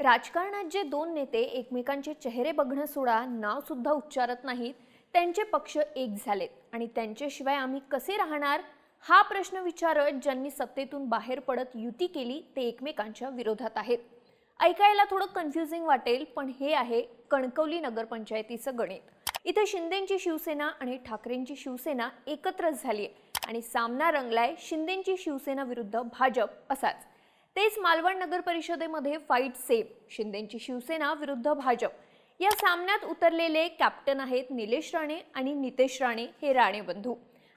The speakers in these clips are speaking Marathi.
राजकारणात जे दोन नेते एकमेकांचे चेहरे बघणं सोडा नावसुद्धा उच्चारत नाहीत त्यांचे पक्ष एक झालेत. आणि त्यांच्याशिवाय आम्ही कसे राहणार? हा प्रश्न विचारत ज्यांनी सत्तेतून बाहेर पडत युती केली ते एकमेकांच्या विरोधात आहेत. ऐकायला थोडं कन्फ्युजिंग वाटेल पण हे आहे कणकवली नगरपंचायतीचं गणित. इथे शिंदेंची शिवसेना आणि ठाकरेंची शिवसेना एकत्रच झाली आहे आणि सामना रंगलाय शिंदेंची शिवसेना विरुद्ध भाजप असाच. तेच मालवण नगर परिषदेमध्ये फाईट सेम शिंदेंची शिवसेना विरुद्ध भाजप. या सामन्यात उतरलेले कॅप्टन आहेत निलेश राणे आणि नितेश राणे हे राणे बंधू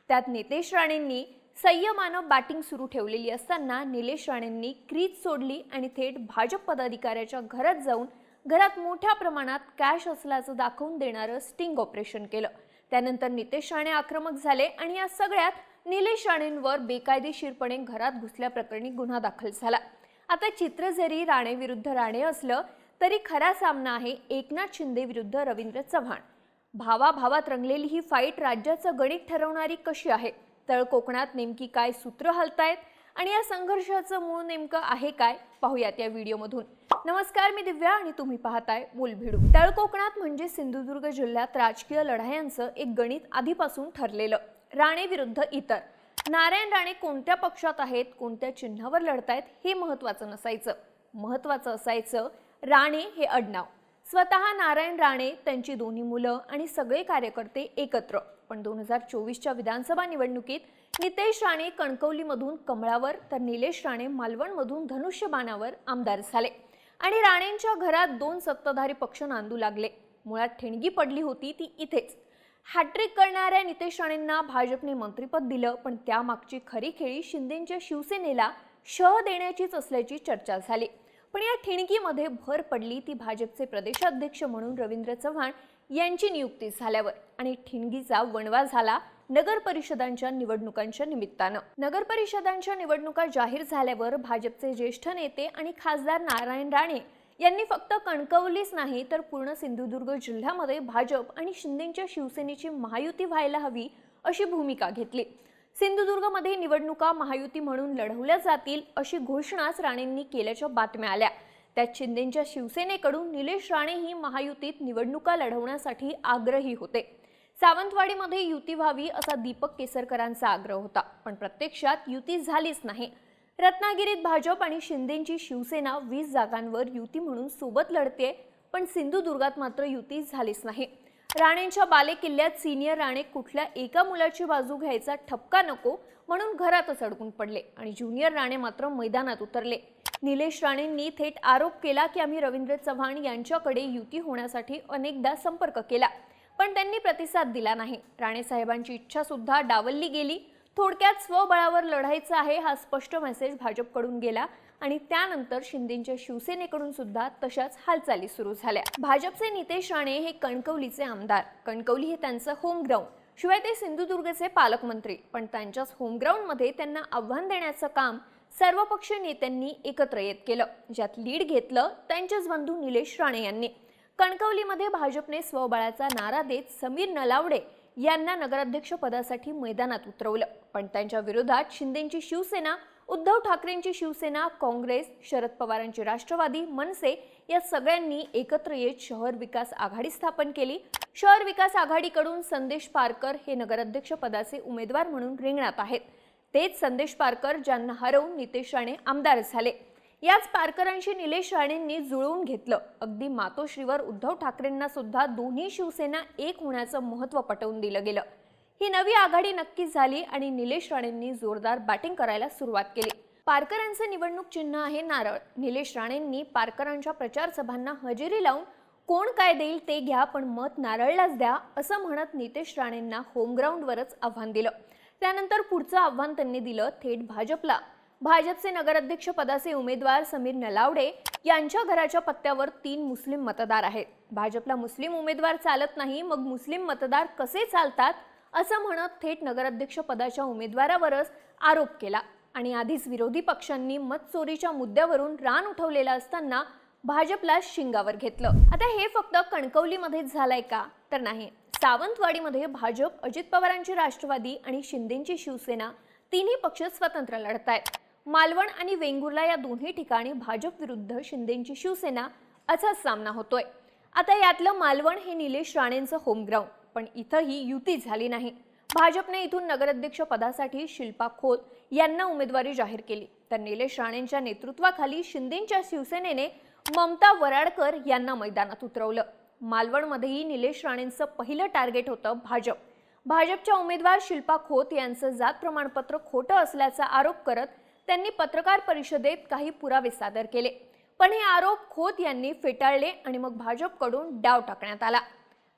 त्यात नितेश राणेंनी संयमानं बॅटिंग सुरू ठेवलेली असताना निलेश राणेंनी क्रीज सोडली आणि थेट भाजप पदाधिकाऱ्याच्या घरात जाऊन घरात मोठ्या प्रमाणात कॅश असल्याचं दाखवून देणारं स्टिंग ऑपरेशन केलं. त्यानंतर नितेश राणे आक्रमक झाले आणि या सगळ्यात निलेश राणेंवर बेकायदेशीरपणे घरात घुसल्याप्रकरणी गुन्हा दाखल झाला. आता चित्र जरी राणे विरुद्ध राणे असलं तरी खरा सामना आहे एकनाथ शिंदे विरुद्ध रवींद्र चव्हाण. भावाभावात रंगलेली ही फाईट राज्याचं गणित ठरवणारी कशी आहे? तळ कोकणात नेमकी काय सूत्र हलतायत? आणि या संघर्षाचं मूळ नेमकं आहे काय? पाहूयात या व्हिडिओमधून. नमस्कार मी दिव्या आणि तुम्ही पाहताय बोलभिडू. तळ कोकणात म्हणजे सिंधुदुर्ग जिल्ह्यात राजकीय लढायांचं एक गणित आधीपासून ठरलेलं. राणे विरुद्ध इतर. नारायण राणे कोणत्या पक्षात आहेत कोणत्या चिन्हावर लढतायत हे महत्वाचं नसायचं. महत्वाचं असायचं राणे हे अडनाव स्वतः नारायण राणे त्यांची दोन्ही मुलं आणि सगळे कार्यकर्ते एकत्र. पण दोन हजार चोवीसच्या विधानसभा निवडणुकीत नितेश राणे कणकवलीमधून कमळावर तर निलेश राणे मालवणमधून धनुष्यबाणावर आमदार झाले. आणि राणेंच्या घरात दोन सत्ताधारी पक्ष नांदू लागले. मुळात ठिणगी पडली होती ती इथेच. हॅट्रिक करणाऱ्या नितेश राणेंना भाजपने मंत्रिपद दिलं पण त्यामागची खरी खेळी शिंदेच्या शिवसेनेला शह देण्याचीच असल्याची चर्चा झाली. पण या ठिणगीमध्ये भर पडली ती भाजपचे प्रदेशाध्यक्ष म्हणून रवींद्र चव्हाण यांची नियुक्ती झाल्यावर. आणि ठिणगीचा वणवा झाला नगर परिषदांच्या निवडणुकांच्या निमित्तानं. नगर परिषदांच्या निवडणुका जाहीर झाल्यावर भाजपचे ज्येष्ठ नेते आणि खासदार नारायण राणे यांनी फक्त कणकवलीच नाही तर पूर्ण सिंधुदुर्ग जिल्ह्यामध्ये भाजप आणि शिंदेच्या शिवसेनेची महायुती व्हायला हवी अशी भूमिका घेतली. सिंधुदुर्गमध्ये निवडणुका महायुती म्हणून लढवल्या जातील अशी घोषणाच राणेंनी केल्याच्या बातम्या आल्या. त्यात शिंदेच्या शिवसेनेकडून निलेश राणे ही महायुतीत निवडणुका लढवण्यासाठी आग्रही होते. सावंतवाडीमध्ये युती व्हावी असा दीपक केसरकरांचा आग्रह होता पण प्रत्यक्षात युती झालीच नाही. रत्नागिरीत भाजप आणि शिंदेची शिवसेना वीस जागांवर युती म्हणून सोबत लढते पण सिंधुदुर्गात मात्र युती झालीच नाही. राणेंच्या बालेकिल्ल्यात सिनियर राणे कुठल्या एका मुलाची बाजू घ्यायचा ठपका नको म्हणून घरातच अडकून पडले आणि ज्युनियर राणे मात्र मैदानात उतरले. निलेश राणेंनी थेट आरोप केला की आम्ही रवींद्र चव्हाण यांच्याकडे युती होण्यासाठी अनेकदा संपर्क केला पण त्यांनी प्रतिसाद दिला नाही. राणे साहेबांची इच्छा सुद्धा डावलली गेली थोडक्यात स्वबळावर लढायचं आहे हा स्पष्ट मेसेज भाजपकडून गेला आणि त्यानंतर शिंदेच्या शिवसेनेकडून सुद्धा तशाच हालचाली सुरू झाल्या. भाजपचे नितेश राणे हे कणकवलीचे आमदार. कणकवली हे त्यांचं होमग्राऊंड शिवाय ते सिंधुदुर्गचे पालकमंत्री. पण त्यांच्याच होमग्राऊंडमध्ये त्यांना आव्हान देण्याचं काम सर्वपक्षीय नेत्यांनी एकत्र येत केलं. ज्यात लीड घेतलं त्यांचेच बंधू निलेश राणे यांनी. कणकवलीमध्ये भाजपने स्वबळाचा नारा देत समीर नलावडे यांना नगराध्यक्ष पदासाठी मैदानात उतरवलं. पण त्यांच्या विरोधात शिंदेची शिवसेना उद्धव ठाकरेंची शिवसेना काँग्रेस शरद पवारांची राष्ट्रवादी मनसे या सगळ्यांनी एकत्र येत शहर विकास आघाडी स्थापन केली. शहर विकास आघाडीकडून संदेश पारकर हे नगराध्यक्ष पदाचे उमेदवार म्हणून रिंगणात आहेत. तेच संदेश पारकर ज्यांना हरवून नितेश राणे आमदार झाले. याच पारकरांशी निलेश राणेंनी जुळवून घेतलं. अगदी मातोश्रीवर उद्धव ठाकरेंना सुद्धा दोन्ही शिवसेना एक होण्याचं महत्त्व पटवून दिलं गेलं. ही नवी आघाडी नक्कीच झाली आणि निलेश राणेंनी जोरदार बॅटिंग करायला सुरुवात केली. पारकरांचं निवडणूक चिन्ह आहे नारळ. निलेश राणेंनी पारकरांच्या प्रचार सभांना हजेरी लावून कोण काय देईल ते घ्या पण मत नारळलाच द्या असं म्हणत नितेश राणेंना होमग्राऊंडवरच आव्हान दिलं. त्यानंतर पुढचं आव्हान त्यांनी दिलं थेट भाजपला. भाजपचे नगराध्यक्ष पदाचे उमेदवार समीर नलावडे यांच्या घराच्या पत्त्यावर तीन मुस्लिम मतदार आहेत. भाजपला मुस्लिम उमेदवार चालत नाही मग मुस्लिम मतदार कसे चालतात? असं म्हणत थेट नगराध्यक्ष पदाच्या उमेदवारावरच आरोप केला. आणि आधीच विरोधी पक्षांनी मत चोरीच्या मुद्द्यावरून रान उठवलेला असताना भाजपला शिंगावर घेतलं. आता हे फक्त कणकवलीमध्येच झालंय का? तर नाही. सावंतवाडीमध्ये भाजप अजित पवारांची राष्ट्रवादी आणि शिंदेची शिवसेना तिन्ही पक्ष स्वतंत्र लढत आहेत मालवण आणि वेंगुर्ला या दोन्ही ठिकाणी भाजप विरुद्ध शिंदेची शिवसेना असाच सामना होतोय. आता यातलं मालवण हे निलेश राणेंचं होमग्राऊंड पण इथंही युती झाली नाही. भाजपने इथून नगराध्यक्ष पदासाठी शिल्पा खोत यांना उमेदवारी जाहीर केली. तर निलेश राणेंच्या नेतृत्वाखाली शिंदेच्या शिवसेनेने ममता वराडकर यांना मैदानात उतरवलं. मालवणमध्येही निलेश राणेंचं पहिलं टार्गेट होतं भाजप. भाजपच्या उमेदवार शिल्पा खोत यांचं जात प्रमाणपत्र खोटं असल्याचा आरोप करत त्यांनी पत्रकार परिषदेत काही पुरावे सादर केले. पण हे आरोप खोत यांनी फेटाळले आणि मग भाजपकडून डाव टाकण्यात आला.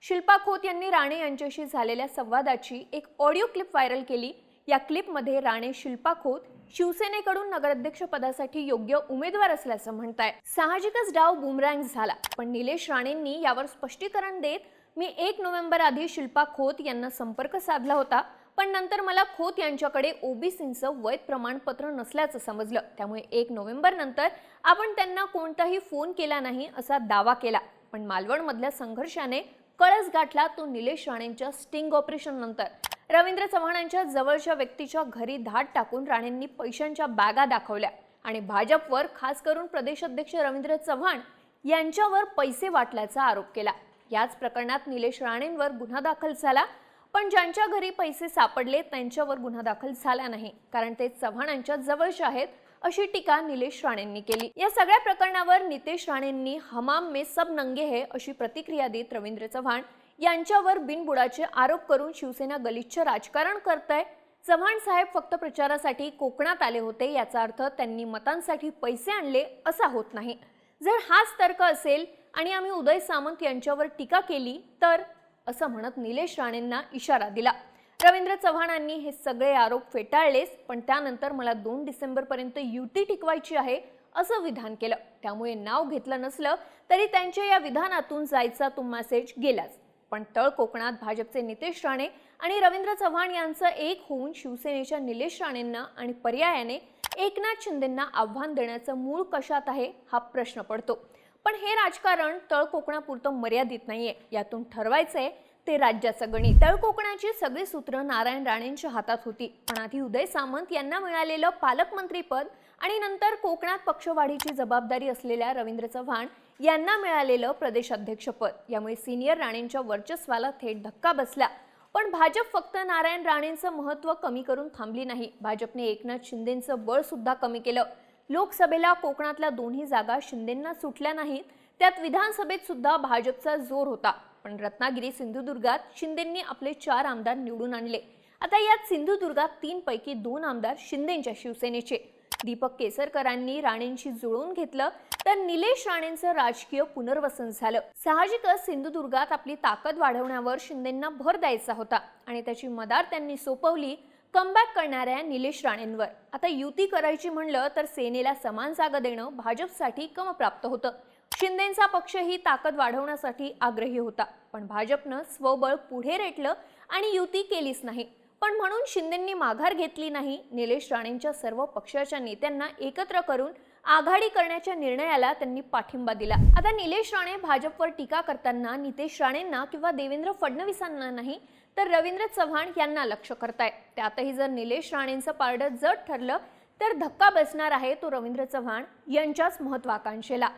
शिल्पा खोत यांनी राणे यांच्याशी झालेल्या संवादाची एक ऑडिओ क्लिप व्हायरल केली. या क्लिपमध्ये राणे शिल्पा खोत शिवसेनेकडून नगराध्यक्ष पदासाठी योग्य उमेदवार असल्याचं म्हणताय साहजिकच डाव बुमरँग झाला पण निलेश राणेंनी यावर स्पष्टीकरण देत मी एक नोव्हेंबर आधी शिल्पा खोत यांना संपर्क साधला होता. पण नंतर मला खोत यांच्याकडे ओबीसींचं वैध प्रमाणपत्र नसल्याचं समजलं. त्यामुळे एक नोव्हेंबर नंतर आपण त्यांना कोणताही फोन केला नाही असा दावा केला. पण मालवणमधल्या संघर्षाने कळस गाठला तो निलेश राणेंच्या स्टिंग ऑपरेशन नंतर. रवींद्र चव्हाणांच्या जवळच्या व्यक्तीच्या घरी धाड टाकून राणेंनी पैशांच्या बॅगा दाखवल्या आणि भाजपवर खास करून प्रदेशाध्यक्ष रवींद्र चव्हाण यांच्यावर पैसे वाटल्याचा आरोप केला. याच प्रकरणात निलेश राणेंवर गुन्हा दाखल झाला पण ज्यांच्या घरी पैसे सापडले त्यांच्यावर गुन्हा दाखल झाला नाही. कारण ते चव्हाणांच्या जवळचे आहेत अशी टीका निलेश राणेंनी केली. या सगळ्या प्रकरणावर नितेश राणेंनी हमाम मे सब नंगे है अशी प्रतिक्रिया देत रवींद्र चव्हाण यांच्यावर बिनबुडाचे आरोप करून शिवसेना गलिच्छ राजकारण करतय. चव्हाण साहेब फक्त प्रचारासाठी कोकणात आले होते याचा अर्थ त्यांनी मतांसाठी पैसे आणले असा होत नाही. जर हाच तर्क असेल आणि आम्ही उदय सामंत यांच्यावर टीका केली तर असं म्हणत निलेश राणेंना इशारा दिला. रवींद्र चव्हाणांनी हे सगळे आरोप फेटाळलेच पण त्यानंतर मला दोन डिसेंबरपर्यंत युती टिकवायची आहे असं विधान केलं. त्यामुळे नाव घेतलं नसलं तरी त्यांच्या या विधानातून जायचा तो मेसेज गेलाच. पण तळ कोकणात भाजपचे नितेश राणे आणि रवींद्र चव्हाण यांचं एक होऊन शिवसेनेच्या निलेश राणेंना आणि पर्यायाने एकनाथ शिंदेंना आव्हान देण्याचं मूळ कशात आहे हा प्रश्न पडतो. पण हे राजकारण तळ कोकणापुरतं मर्यादित नाहीये. यातून ठरवायचंय ते राज्याचं गणित. तळ कोकणाची सगळी सूत्र नारायण राणेंच्या हातात होती. पण आधी उदय सामंत यांना मिळालेलं पालकमंत्रीपद आणि नंतर कोकणात पक्षवाढीची जबाबदारी असलेल्या रवींद्र चव्हाण यांना मिळालेलं प्रदेशाध्यक्षपद. यामुळे सिनियर राणेंच्या वर्चस्वाला थेट धक्का बसला. पण भाजप फक्त नारायण राणेंचं महत्त्व कमी करून थांबली नाही. भाजपने एकनाथ शिंदेंचं बळ सुद्धा कमी केलं. लोकसभेला कोकणातल्या दोन्ही जागा शिंदेंना सुटल्या नाहीत. त्यात विधानसभेत सुद्धा भाजपचा जोर होता. पण रत्नागिरी सिंधुदुर्गात शिंदेंनी आपले चार आमदार निवडून आणले. आता यात सिंधुदुर्गात तीन पैकी दोन आमदार शिंदेंच्या शिवसेनेचे. दीपक केसरकरांनी राणेंशी जुळवून घेतलं तर निलेश राणेंचं राजकीय पुनर्वसन झालं. साहजिकच सिंधुदुर्गात आपली ताकद वाढवण्यावर शिंदेंना भर द्यायचा होता आणि त्याची मदार त्यांनी सोपवली कमबॅक करणाऱ्या निलेश राणेंवर. आता युती करायची म्हणलं तर सेनेला समान जागा देणं भाजपसाठी क्रमप्राप्त होतं. शिंदेचा पक्ष ही ताकद वाढवण्यासाठी आग्रही होता. पण भाजपनं स्वबळ पुढे रेटलं आणि युती केलीच नाही. पण म्हणून शिंदेंनी माघार घेतली नाही निलेश राणेंच्या सर्व पक्षाच्या नेत्यांना एकत्र करून आघाडी करण्याच्या निर्णयाला त्यांनी पाठिंबा दिला. आता निलेश राणे भाजपवर टीका करताना नितेश राणेंना किंवा देवेंद्र फडणवीसांना नाही तर रवींद्र चव्हाण यांना लक्ष करताय त्यातही जर निलेश राणेंचं पारडं जड ठरलं तर धक्का बसणार आहे तो रवींद्र चव्हाण यांच्याच महत्वाकांक्षेला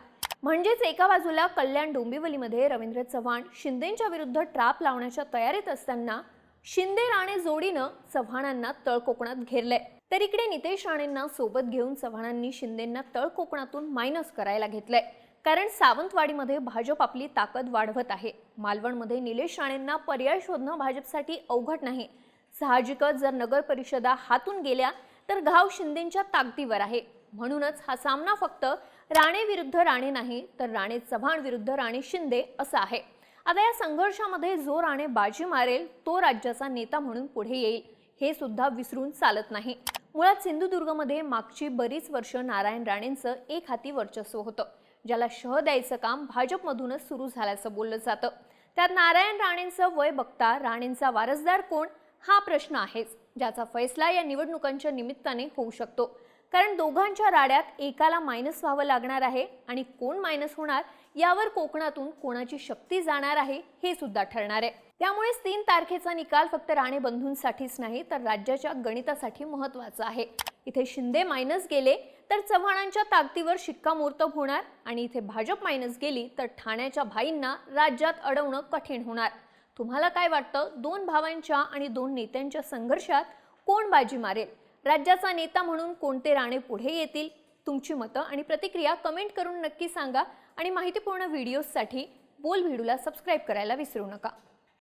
म्हणजेच एका बाजूला कल्याण डोंबिवलीमध्ये रवींद्र चव्हाण शिंदेच्या विरुद्ध ट्राप लावण्याच्या तयारीत असताना शिंदे राणे जोडीनं चव्हाणांना तळ कोकणात घेरलंय. तर इकडे नितेश राणेंना सोबत घेऊन चव्हाणांनी शिंदेंना तळ कोकणातून मायनस करायला घेतलंय. कारण सावंतवाडीमध्ये भाजप आपली ताकद वाढवत आहे. मालवणमध्ये निलेश राणेंना पर्याय शोधणं भाजपसाठी अवघड नाही. साहजिकच जर नगर परिषदा हातून गेल्या तर घाव शिंदेच्या ताकदीवर आहे. म्हणूनच हा सामना फक्त राणे विरुद्ध राणे नाही तर राणे चव्हाण विरुद्ध राणे शिंदे असा आहे. आता या संघर्षामध्ये जो राणे बाजी मारेल तो राज्याचा नेता म्हणून पुढे येईल. हे सुद्धा विसरून चालत नाही. मुळात सिंधुदुर्गमध्ये मागची बरीच वर्ष नारायण राणेंचं एक हाती वर्चस्व होतं. ज्याला शह द्यायचं काम भाजपमधूनच सुरू झाल्याचं बोललं जातं. त्यात नारायण राणेंचं वय बघता राणेंचा वारसदार कोण? हा प्रश्न आहेच ज्याचा फैसला या निवडणुकांच्या निमित्ताने होऊ शकतो. कारण दोघांच्या राड्यात एकाला मायनस व्हावं लागणार आहे आणि कोण मायनस होणार यावर कोकणातून कोणाची शक्ती जाणार आहे हे सुद्धा ठरणार आहे. त्यामुळेच तीन तारखेचा निकाल फक्त राणे बंधूंसाठीच नाही तर राज्याच्या गणितासाठी महत्त्वाचा आहे. इथे शिंदे मायनस गेले तर चव्हाणांच्या ताकदीवर शिक्कामोर्तब होणार आणि इथे भाजप मायनस गेली तर ठाण्याच्या भाईंना राज्यात अडवणं कठीण होणार. तुम्हाला काय वाटतं? दोन भावांच्या आणि दोन नेत्यांच्या संघर्षात कोण बाजी मारेल? राज्याचा नेता म्हणून कोणते राणे पुढे येतील? तुमची मतं आणि प्रतिक्रिया कमेंट करून नक्की सांगा आणि माहितीपूर्ण व्हिडिओजसाठी बोल व्हिडिओला सबस्क्राईब करायला विसरू नका.